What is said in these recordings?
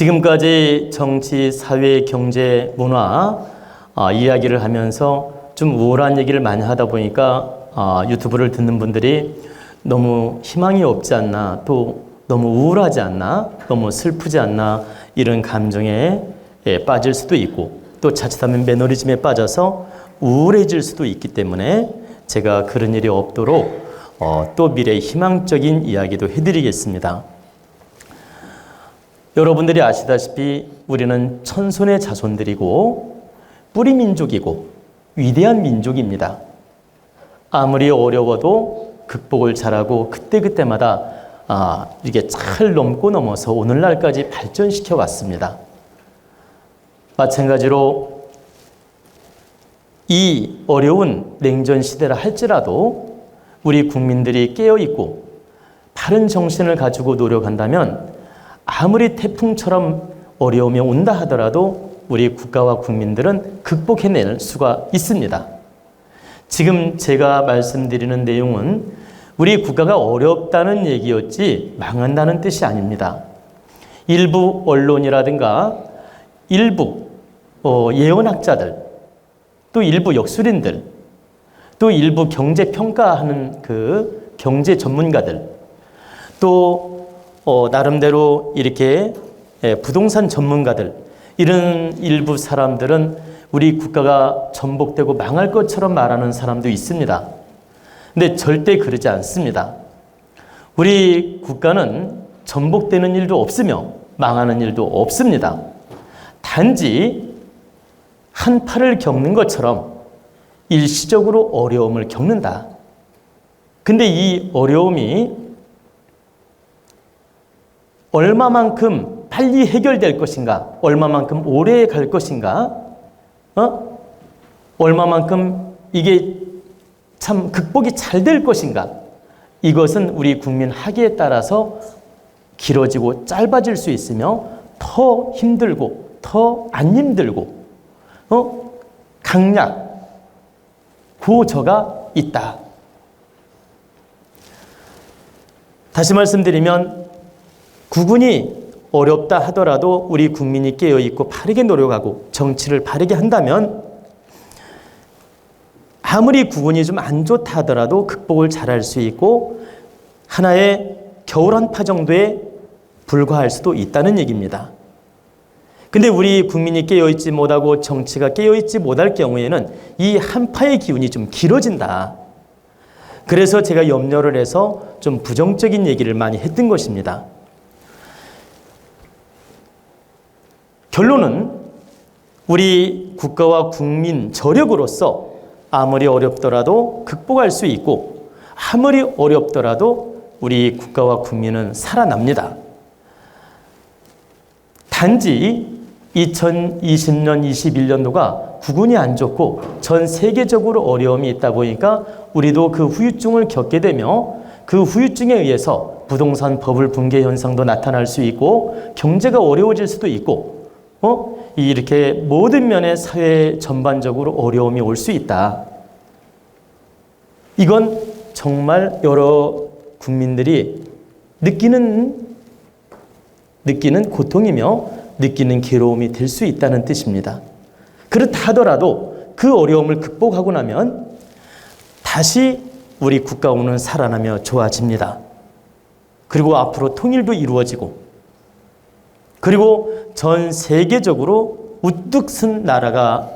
지금까지 정치, 사회, 경제, 문화 아, 이야기를 하면서 좀 우울한 얘기를 많이 하다 보니까 아, 유튜브를 듣는 분들이 너무 희망이 없지 않나 또 너무 우울하지 않나 너무 슬프지 않나 이런 감정에 예, 빠질 수도 있고 또 자칫하면 매너리즘에 빠져서 우울해질 수도 있기 때문에 제가 그런 일이 없도록 어, 또 미래 희망적인 이야기도 해드리겠습니다. 여러분들이 아시다시피 우리는 천손의 자손들이고 뿌리 민족이고 위대한 민족입니다. 아무리 어려워도 극복을 잘하고 그때그때마다 아, 이게 잘 넘고 넘어서 오늘날까지 발전시켜 왔습니다. 마찬가지로 이 어려운 냉전 시대라 할지라도 우리 국민들이 깨어 있고 바른 정신을 가지고 노력한다면 아무리 태풍처럼 어려움이 온다 하더라도 우리 국가와 국민들은 극복해낼 수가 있습니다. 지금 제가 말씀드리는 내용은 우리 국가가 어렵다는 얘기였지 망한다는 뜻이 아닙니다. 일부 언론이라든가 일부 어, 예언학자들 또 일부 역술인들 또 일부 경제 평가하는 그 경제 전문가들 또 어, 나름대로 이렇게 예, 부동산 전문가들 이런 일부 사람들은 우리 국가가 전복되고 망할 것처럼 말하는 사람도 있습니다. 근데 절대 그러지 않습니다. 우리 국가는 전복되는 일도 없으며 망하는 일도 없습니다. 단지 한파를 겪는 것처럼 일시적으로 어려움을 겪는다. 근데 이 어려움이 얼마만큼 빨리 해결될 것인가? 얼마만큼 오래 갈 것인가? 어? 얼마만큼 이게 참 극복이 잘 될 것인가? 이것은 우리 국민 학위에 따라서 길어지고 짧아질 수 있으며 더 힘들고 더 안 힘들고 어? 강약 고저가 있다. 다시 말씀드리면 구군이 어렵다 하더라도 우리 국민이 깨어 있고 바르게 노력하고 정치를 바르게 한다면 아무리 구군이 좀 안 좋다 하더라도 극복을 잘할 수 있고 하나의 겨울 한파 정도에 불과할 수도 있다는 얘기입니다. 근데 우리 국민이 깨어있지 못하고 정치가 깨어있지 못할 경우에는 이 한파의 기운이 좀 길어진다. 그래서 제가 염려를 해서 좀 부정적인 얘기를 많이 했던 것입니다. 결론은 우리 국가와 국민 저력으로서 아무리 어렵더라도 극복할 수 있고 아무리 어렵더라도 우리 국가와 국민은 살아납니다. 단지 2020년, 21년도가 구군이 안 좋고 전 세계적으로 어려움이 있다 보니까 우리도 그 후유증을 겪게 되며 그 후유증에 의해서 부동산 버블 붕괴 현상도 나타날 수 있고 경제가 어려워질 수도 있고 어? 이렇게 모든 면의 사회 전반적으로 어려움이 올 수 있다. 이건 정말 여러 국민들이 느끼는 느끼는 고통이며 느끼는 괴로움이 될 수 있다는 뜻입니다. 그렇다 하더라도 그 어려움을 극복하고 나면 다시 우리 국가원은 살아나며 좋아집니다. 그리고 앞으로 통일도 이루어지고 그리고 전 세계적으로 우뚝 선 나라가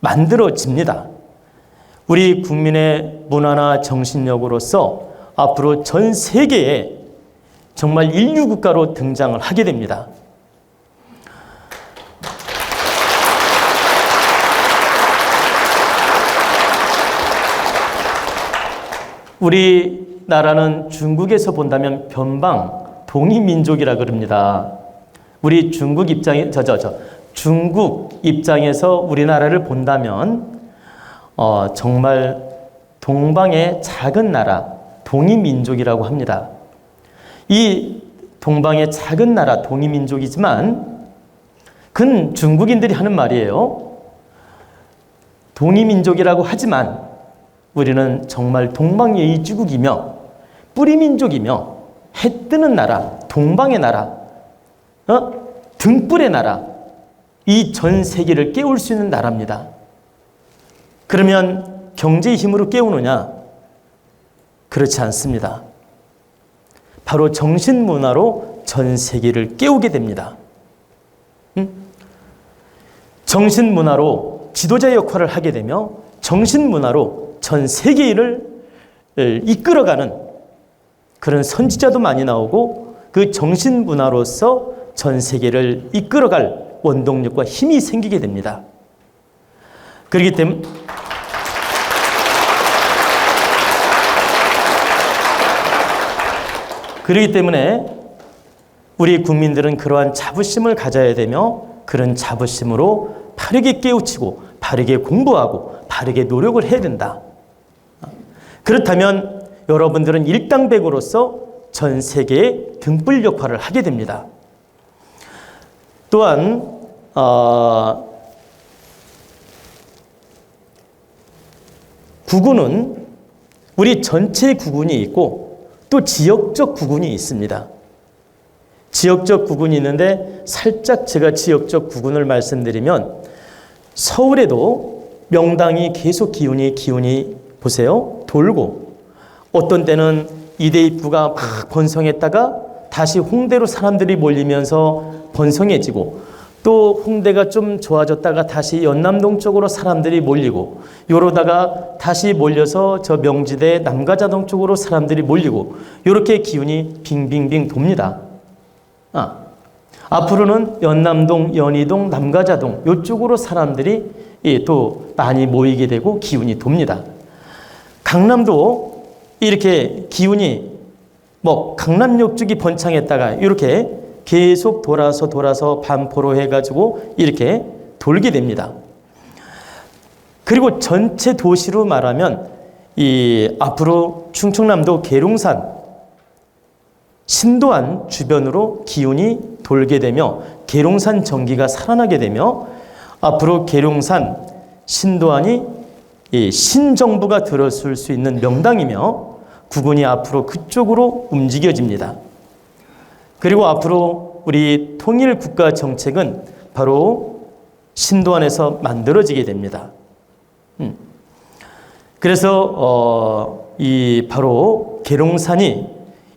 만들어집니다. 우리 국민의 문화나 정신력으로서 앞으로 전 세계에 정말 인류 국가로 등장을 하게 됩니다. 우리 나라는 중국에서 본다면 변방 동이민족이라 그럽니다. 우리 중국 입장에 저저 저 중국 입장에서 우리나라를 본다면 어, 정말 동방의 작은 나라 동이민족이라고 합니다. 이 동방의 작은 나라 동이민족이지만 근 중국인들이 하는 말이에요. 동이민족이라고 하지만 우리는 정말 동방예의 찌국이며 뿌리민족이며 해 뜨는 나라 동방의 나라 어? 등불의 나라, 이 전 세계를 깨울 수 있는 나라입니다. 그러면 경제의 힘으로 깨우느냐? 그렇지 않습니다. 바로 정신문화로 전 세계를 깨우게 됩니다. 응? 정신문화로 지도자 역할을 하게 되며 정신문화로 전 세계를 이끌어가는 그런 선지자도 많이 나오고 그 정신문화로서 전 세계를 이끌어갈 원동력과 힘이 생기게 됩니다. 그렇기 때문에 그렇기 때문에 우리 국민들은 그러한 자부심을 가져야 되며 그런 자부심으로 바르게 깨우치고 바르게 공부하고 바르게 노력을 해야 된다. 그렇다면 여러분들은 일당백으로서 전 세계의 등불 역할을 하게 됩니다. 또한 어, 구군은 우리 전체 구군이 있고 또 지역적 구군이 있습니다. 지역적 구군이 있는데 살짝 제가 지역적 구군을 말씀드리면 서울에도 명당이 계속 기운이 기운이 보세요 돌고 어떤 때는 이대 입구가 막 번성했다가 다시 홍대로 사람들이 몰리면서 번성해지고 또 홍대가 좀 좋아졌다가 다시 연남동 쪽으로 사람들이 몰리고 요러다가 다시 몰려서 저 명지대 남가자동 쪽으로 사람들이 몰리고 요렇게 기운이 빙빙빙 돕니다. 아, 앞으로는 연남동, 연희동, 남가자동 요쪽으로 사람들이 예, 또 많이 모이게 되고 기운이 돕니다. 강남도 이렇게 기운이 뭐 강남역 쪽이 번창했다가 이렇게 계속 돌아서 돌아서 반포로 해가지고 이렇게 돌게 됩니다. 그리고 전체 도시로 말하면 이 앞으로 충청남도 계룡산 신도안 주변으로 기운이 돌게 되며 계룡산 전기가 살아나게 되며 앞으로 계룡산 신도안이 이 신정부가 들어설 수 있는 명당이며 구군이 앞으로 그쪽으로 움직여집니다. 그리고 앞으로 우리 통일 국가 정책은 바로 신도 안에서 만들어지게 됩니다. 음. 그래서 어, 이 바로 계룡산이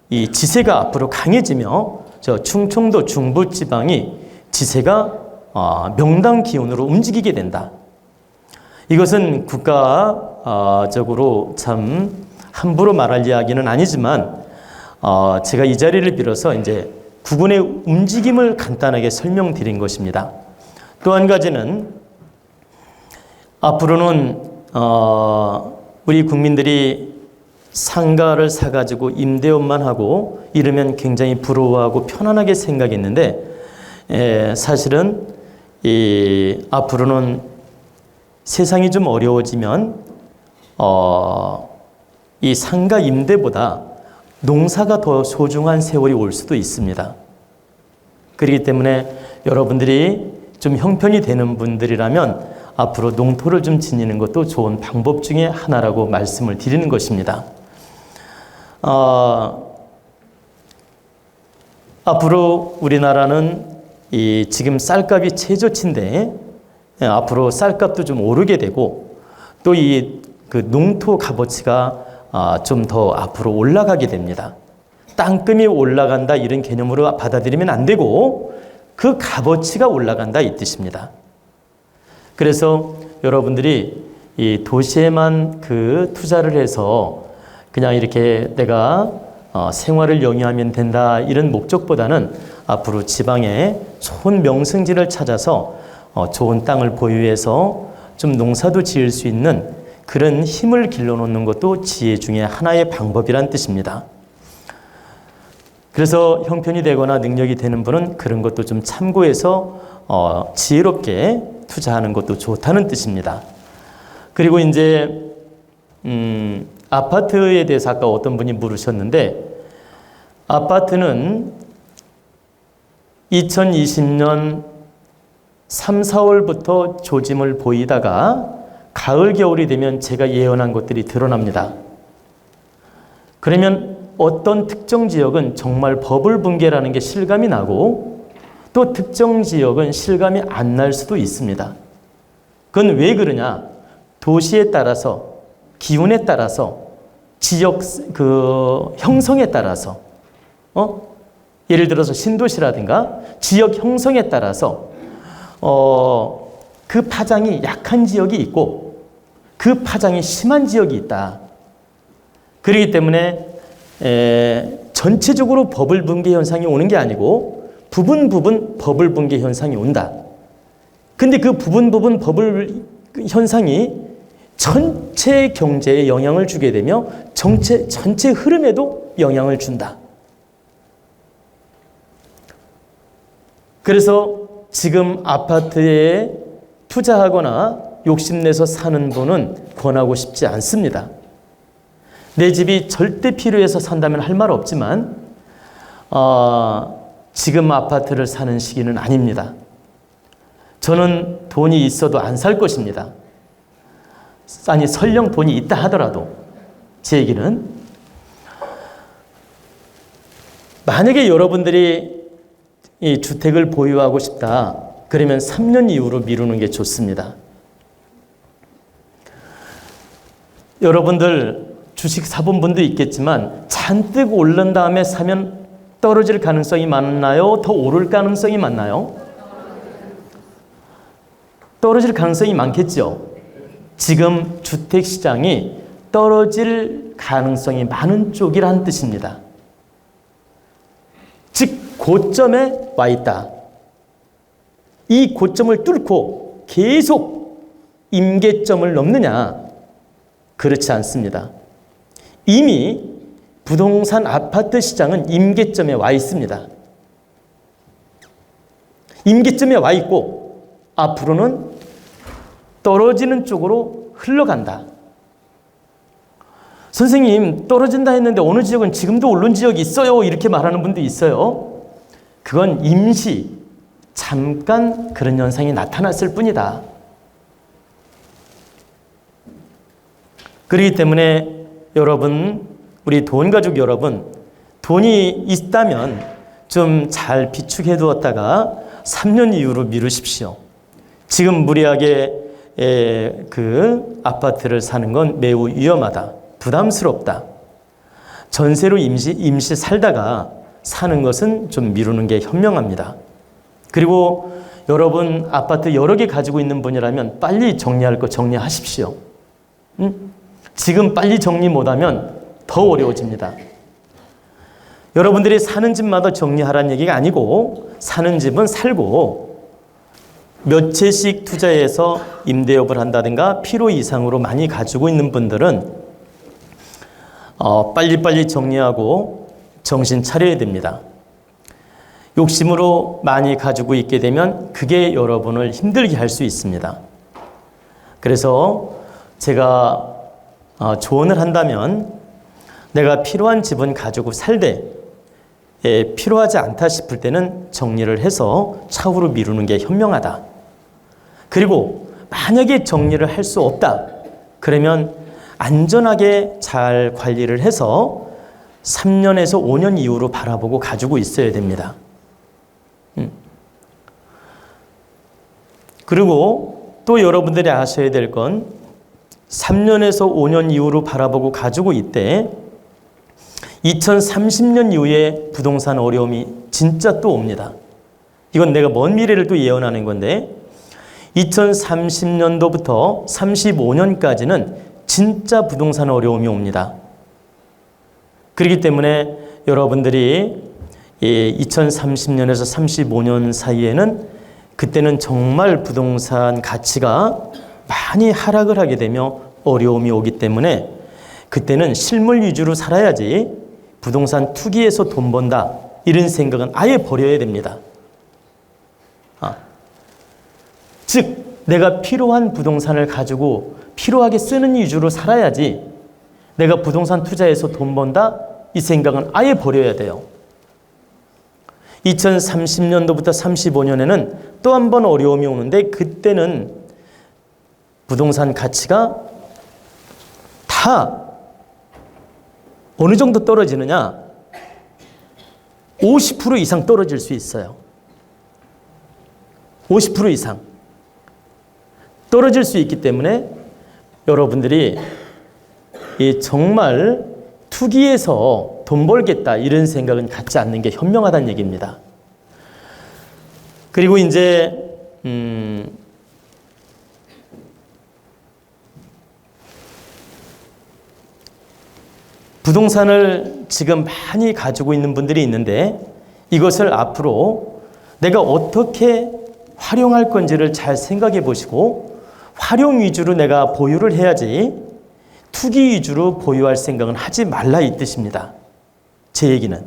이 지세가 앞으로 강해지며 저 충청도 중부 지방이 지세가 어, 명당 기운으로 움직이게 된다. 이것은 국가적으로 참 함부로 말할 이야기는 아니지만 어, 제가 이 자리를 빌어서 이제 구군의 움직임을 간단하게 설명드린 것입니다. 또 한 가지는 앞으로는 어, 우리 국민들이 상가를 사가지고 임대업만 하고 이러면 굉장히 부러워하고 편안하게 생각했는데 에, 사실은 이 앞으로는 세상이 좀 어려워지면 어, 이 상가 임대보다 농사가 더 소중한 세월이 올 수도 있습니다. 그렇기 때문에 여러분들이 좀 형편이 되는 분들이라면 앞으로 농토를 좀 지니는 것도 좋은 방법 중에 하나라고 말씀을 드리는 것입니다. 어, 앞으로 우리나라는 이 지금 쌀값이 최저치인데 예, 앞으로 쌀값도 좀 오르게 되고 또 이 그 농토 값어치가 아, 좀 더 앞으로 올라가게 됩니다. 땅금이 올라간다 이런 개념으로 받아들이면 안 되고 그 값어치가 올라간다 이 뜻입니다. 그래서 여러분들이 이 도시에만 그 투자를 해서 그냥 이렇게 내가 어, 생활을 영위하면 된다 이런 목적보다는 앞으로 지방에 좋은 명승지를 찾아서 어, 좋은 땅을 보유해서 좀 농사도 지을 수 있는 그런 힘을 길러놓는 것도 지혜 중에 하나의 방법이란 뜻입니다. 그래서 형편이 되거나 능력이 되는 분은 그런 것도 좀 참고해서 어, 지혜롭게 투자하는 것도 좋다는 뜻입니다. 그리고 이제 음, 아파트에 대해서 아까 어떤 분이 물으셨는데 아파트는 2020년 3, 4월부터 조짐을 보이다가 가을, 겨울이 되면 제가 예언한 것들이 드러납니다. 그러면 어떤 특정 지역은 정말 버블 붕괴라는 게 실감이 나고 또 특정 지역은 실감이 안 날 수도 있습니다. 그건 왜 그러냐? 도시에 따라서 기온에 따라서 지역 그 형성에 따라서 어 예를 들어서 신도시라든가 지역 형성에 따라서 어 그 파장이 약한 지역이 있고 그 파장이 심한 지역이 있다. 그렇기 때문에 에, 전체적으로 버블 붕괴 현상이 오는 게 아니고 부분 부분 버블 붕괴 현상이 온다. 근데 그 부분 부분 버블 현상이 전체 경제에 영향을 주게 되며 정체, 전체 흐름에도 영향을 준다. 그래서 지금 아파트에 투자하거나 욕심내서 사는 분은 권하고 싶지 않습니다. 내 집이 절대 필요해서 산다면 할 말 없지만 어, 지금 아파트를 사는 시기는 아닙니다. 저는 돈이 있어도 안 살 것입니다. 아니 설령 돈이 있다 하더라도 제 얘기는 만약에 여러분들이 이 주택을 보유하고 싶다 그러면 3년 이후로 미루는 게 좋습니다. 여러분들 주식 사본 분도 있겠지만 잔뜩 오른 다음에 사면 떨어질 가능성이 많나요? 더 오를 가능성이 많나요? 떨어질 가능성이 많겠죠. 지금 주택 시장이 떨어질 가능성이 많은 쪽이란 뜻입니다. 즉 고점에 와 있다. 이 고점을 뚫고 계속 임계점을 넘느냐? 그렇지 않습니다. 이미 부동산 아파트 시장은 임계점에 와 있습니다. 임계점에 와 있고 앞으로는 떨어지는 쪽으로 흘러간다. 선생님, 떨어진다 했는데 어느 지역은 지금도 오른 지역이 있어요. 이렇게 말하는 분도 있어요. 그건 임시, 잠깐 그런 현상이 나타났을 뿐이다. 그렇기 때문에 여러분, 우리 돈 가족 여러분, 돈이 있다면 좀 잘 비축해 두었다가 3년 이후로 미루십시오. 지금 무리하게 그 아파트를 사는 건 매우 위험하다. 부담스럽다. 전세로 임시, 임시 살다가 사는 것은 좀 미루는 게 현명합니다. 그리고 여러분 아파트 여러 개 가지고 있는 분이라면 빨리 정리할 거 정리하십시오. 응? 지금 빨리 정리 못하면 더 어려워집니다. 여러분들이 사는 집마다 정리하라는 얘기가 아니고 사는 집은 살고 몇 채씩 투자해서 임대업을 한다든가 필요 이상으로 많이 가지고 있는 분들은 어, 빨리빨리 정리하고 정신 차려야 됩니다. 욕심으로 많이 가지고 있게 되면 그게 여러분을 힘들게 할 수 있습니다. 그래서 제가 어, 조언을 한다면 내가 필요한 집은 가지고 살되 예, 필요하지 않다 싶을 때는 정리를 해서 차후로 미루는 게 현명하다. 그리고 만약에 정리를 할 수 없다. 그러면 안전하게 잘 관리를 해서 3년에서 5년 이후로 바라보고 가지고 있어야 됩니다. 음. 그리고 또 여러분들이 아셔야 될 건 3년에서 5년 이후로 바라보고 가지고 있대 2030년 이후에 부동산 어려움이 진짜 또 옵니다. 이건 내가 먼 미래를 또 예언하는 건데 2030년도부터 35년까지는 진짜 부동산 어려움이 옵니다. 그렇기 때문에 여러분들이 2030년에서 35년 사이에는 그때는 정말 부동산 가치가 많이 하락을 하게 되며 어려움이 오기 때문에 그때는 실물 위주로 살아야지 부동산 투기에서 돈 번다 이런 생각은 아예 버려야 됩니다. 아. 즉 내가 필요한 부동산을 가지고 필요하게 쓰는 위주로 살아야지 내가 부동산 투자해서 돈 번다 이 생각은 아예 버려야 돼요. 2030년도부터 35년에는 또 한 번 어려움이 오는데 그때는 부동산 가치가 다 어느 정도 떨어지느냐? 50% 이상 떨어질 수 있어요. 50% 이상 떨어질 수 있기 때문에 여러분들이 이 정말 투기에서 돈 벌겠다 이런 생각은 갖지 않는 게 현명하다는 얘기입니다. 그리고 이제 음 부동산을 지금 많이 가지고 있는 분들이 있는데 이것을 앞으로 내가 어떻게 활용할 건지를 잘 생각해 보시고 활용 위주로 내가 보유를 해야지 투기 위주로 보유할 생각은 하지 말라 이 뜻입니다. 제 얘기는.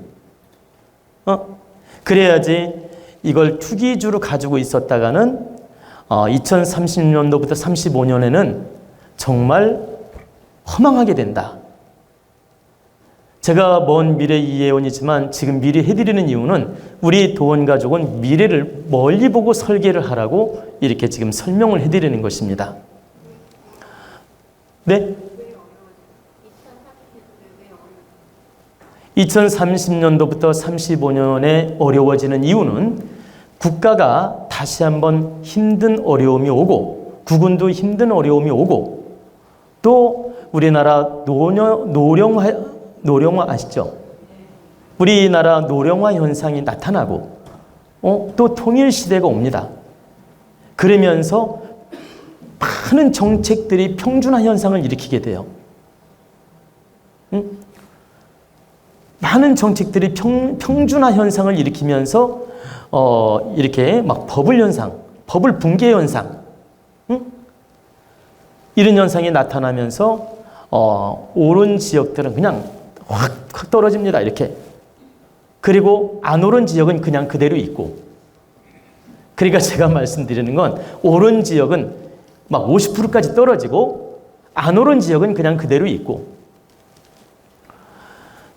어? 그래야지 이걸 투기 위주로 가지고 있었다가는 어, 2030년도부터 35년에는 정말 허망하게 된다. 제가 먼 미래 이예원이지만 지금 미리 해드리는 이유는 우리 도원 가족은 미래를 멀리 보고 설계를 하라고 이렇게 지금 설명을 해드리는 것입니다. 네? 2030년도부터 35년에 어려워지는 이유는 국가가 다시 한번 힘든 어려움이 오고 국군도 힘든 어려움이 오고 또 우리나라 노령, 노령화, 노령화 아시죠? 우리나라 노령화 현상이 나타나고 어, 또 통일 시대가 옵니다. 그러면서 많은 정책들이 평준화 현상을 일으키게 돼요. 응? 많은 정책들이 평, 평준화 현상을 일으키면서 어, 이렇게 막 버블 현상, 버블 붕괴 현상, 응? 이런 현상이 나타나면서 어, 오른 지역들은 그냥 확, 확 떨어집니다. 이렇게. 그리고 안 오른 지역은 그냥 그대로 있고. 그러니까 제가 말씀드리는 건 오른 지역은 막 50%까지 떨어지고 안 오른 지역은 그냥 그대로 있고.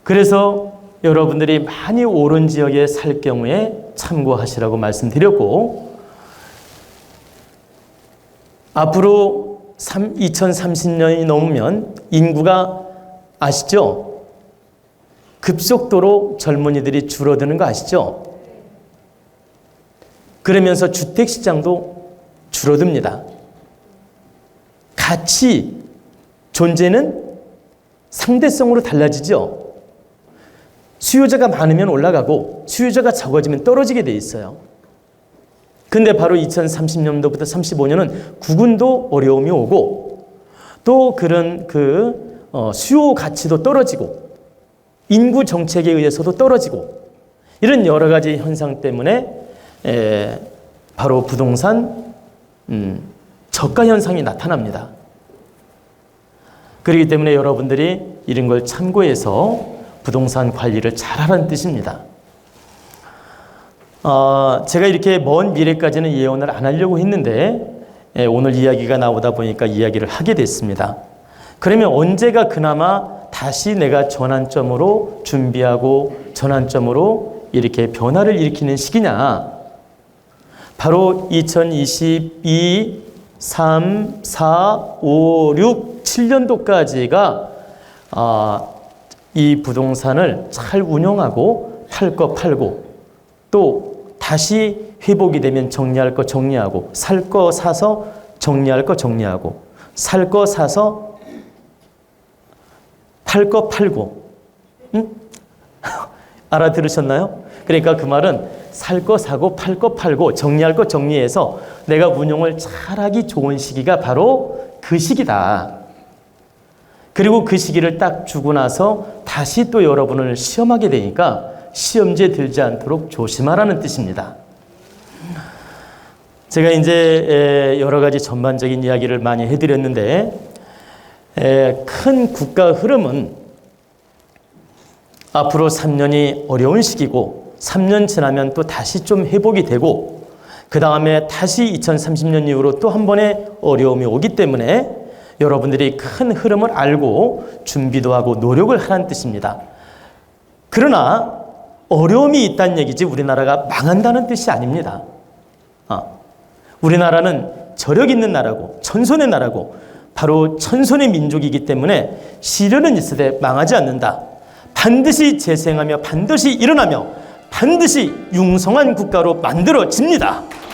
그래서 여러분들이 많이 오른 지역에 살 경우에 참고하시라고 말씀드렸고 앞으로 2030년이 넘으면 인구가 아시죠? 급속도로 젊은이들이 줄어드는 거 아시죠? 그러면서 주택 시장도 줄어듭니다. 같이 존재는 상대성으로 달라지죠. 수요자가 많으면 올라가고 수요자가 적어지면 떨어지게 돼 있어요. 근데 바로 2030년도부터 35년은 국군도 어려움이 오고 또 그런 그 어, 수요 가치도 떨어지고 인구 정책에 의해서도 떨어지고 이런 여러 가지 현상 때문에 에, 바로 부동산 음, 저가 현상이 나타납니다. 그렇기 때문에 여러분들이 이런 걸 참고해서 부동산 관리를 잘하라는 뜻입니다. 어, 제가 이렇게 먼 미래까지는 예언을 안 하려고 했는데 예, 오늘 이야기가 나오다 보니까 이야기를 하게 됐습니다. 그러면 언제가 그나마 다시 내가 전환점으로 준비하고 전환점으로 이렇게 변화를 일으키는 시기냐? 바로 2022, 3, 4, 5, 6, 7년도까지가 아, 이 부동산을 잘 운영하고 팔 거 팔고 또 다시 회복이 되면 정리할 거 정리하고 살 거 사서 정리할 거 정리하고 살 거 사서 팔 거 팔고 응? 알아들으셨나요? 그러니까 그 말은 살 거 사고 팔 거 팔고 정리할 거 정리해서 내가 운용을 잘하기 좋은 시기가 바로 그 시기다. 그리고 그 시기를 딱 주고 나서 다시 또 여러분을 시험하게 되니까 시험지에 들지 않도록 조심하라는 뜻입니다. 제가 이제 여러 가지 전반적인 이야기를 많이 해드렸는데 큰 국가 흐름은 앞으로 3년이 어려운 시기고 3년 지나면 또 다시 좀 회복이 되고 그 다음에 다시 2030년 이후로 또 한 번의 어려움이 오기 때문에 여러분들이 큰 흐름을 알고 준비도 하고 노력을 하라는 뜻입니다. 그러나 어려움이 있다는 얘기지 우리나라가 망한다는 뜻이 아닙니다. 어. 우리나라는 저력 있는 나라고 천손의 나라고 바로 천손의 민족이기 때문에 시련은 있으되 망하지 않는다. 반드시 재생하며 반드시 일어나며 반드시 융성한 국가로 만들어집니다. 네.